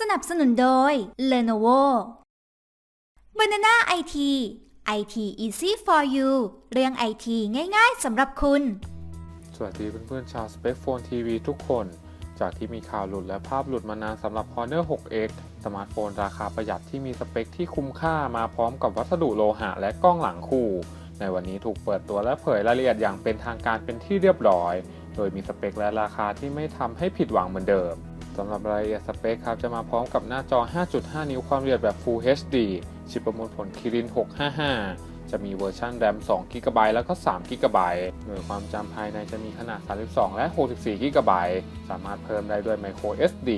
สนับสนุนโดย Lenovo Banana IT IT easy for you เรื่อง IT ง่ายๆสำหรับคุณ สวัสดีเพื่อนๆชาว Spec Phone TV ทุกคน จากที่มีข่าวหลุดและภาพหลุดมานานสำหรับ Honor 6X สมาร์ทโฟนราคาประหยัดที่มีสเปคที่คุ้มค่ามาพร้อมกับวัสดุโลหะและกล้องหลังคู่ ในวันนี้ถูกเปิดตัวและเผยรายละเอียดอย่างเป็นทางการเป็นที่เรียบร้อย โดยมีสเปคและราคาที่ไม่ทำให้ผิดหวังเหมือนเดิม สำหรับรายละเอียดสเปคครับ จะมาพร้อมกับหน้าจอ 5.5 นิ้วความละเอียดแบบ Full HD ชิปประมวลผล Kirin 655 จะมีเวอร์ชัน RAM 2 GB แล้วก็3 GB โดยความจำภายในจะมีขนาด 32 และ 64 GB สามารถเพิ่มได้ด้วย Micro SD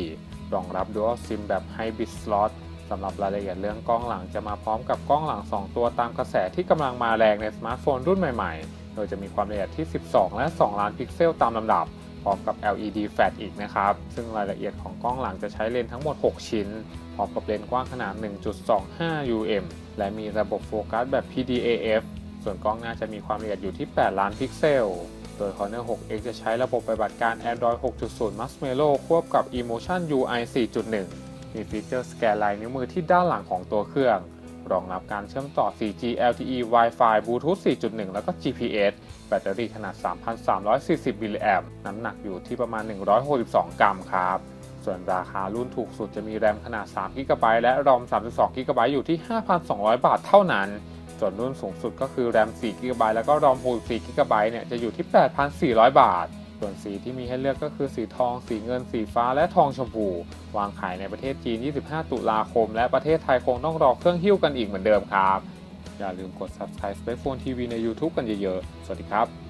รองรับ Dual SIM แบบ Hybrid Slot สำหรับรายละเอียดเรื่องกล้องหลังจะมาพร้อมกับกล้องหลัง 2 ตัวตามกระแสที่กำลังมาแรงในสมาร์ทโฟนรุ่นใหม่ๆ โดยจะมีความละเอียดที่ 12 และ 2 ล้านพิกเซลตามลำดับ พร้อมกับ LED Flash อีกนะครับ ซึ่งรายละเอียดของกล้องหลังจะใช้เลนส์ทั้งหมด 6 ชิ้น พร้อมกับเลนส์กว้างขนาด 1.25 UM และมีระบบโฟกัสแบบ PDAF ส่วนกล้องหน้าจะมีความละเอียดอยู่ที่ 8 ล้านพิกเซล โดย Honor 6X จะใช้ระบบปฏิบัติการ Android 6.0 Marshmallow ควบกับ Emotion UI 4.1 มีฟีเจอร์สแกนลายนิ้วมือที่ด้านหลังของตัวเครื่อง รองรับการเชื่อมต่อ 4G LTE Wi-Fi Bluetooth 4.1 แล้วก็ GPS แบตเตอรี่ขนาด 3,340 มิลลิแอมน้ำหนักอยู่ที่ประมาณ 162 กรัมครับ ส่วนราคารุ่นถูกสุดจะมีแรมขนาด 3 g b และรอม 32 g b อยู่ที่ 5,200 บาทเท่านั้นส่วนรุ่นสูงสุดก็คือแรม 4 g b แล้วก็รอม64 g b เนี่ยจะอยู่ที่ 8,400 บาท ส่วนสีที่มีให้เลือกก็คือสีทอง สีเงิน สีฟ้า และทองชมพู วางขายในประเทศจีน 25 ตุลาคม และประเทศไทยคงต้องรอเครื่องหิ้วกันอีกเหมือนเดิมครับ อย่าลืมกด subscribe Spec Phone TV ใน YouTube กันเยอะๆ สวัสดีครับ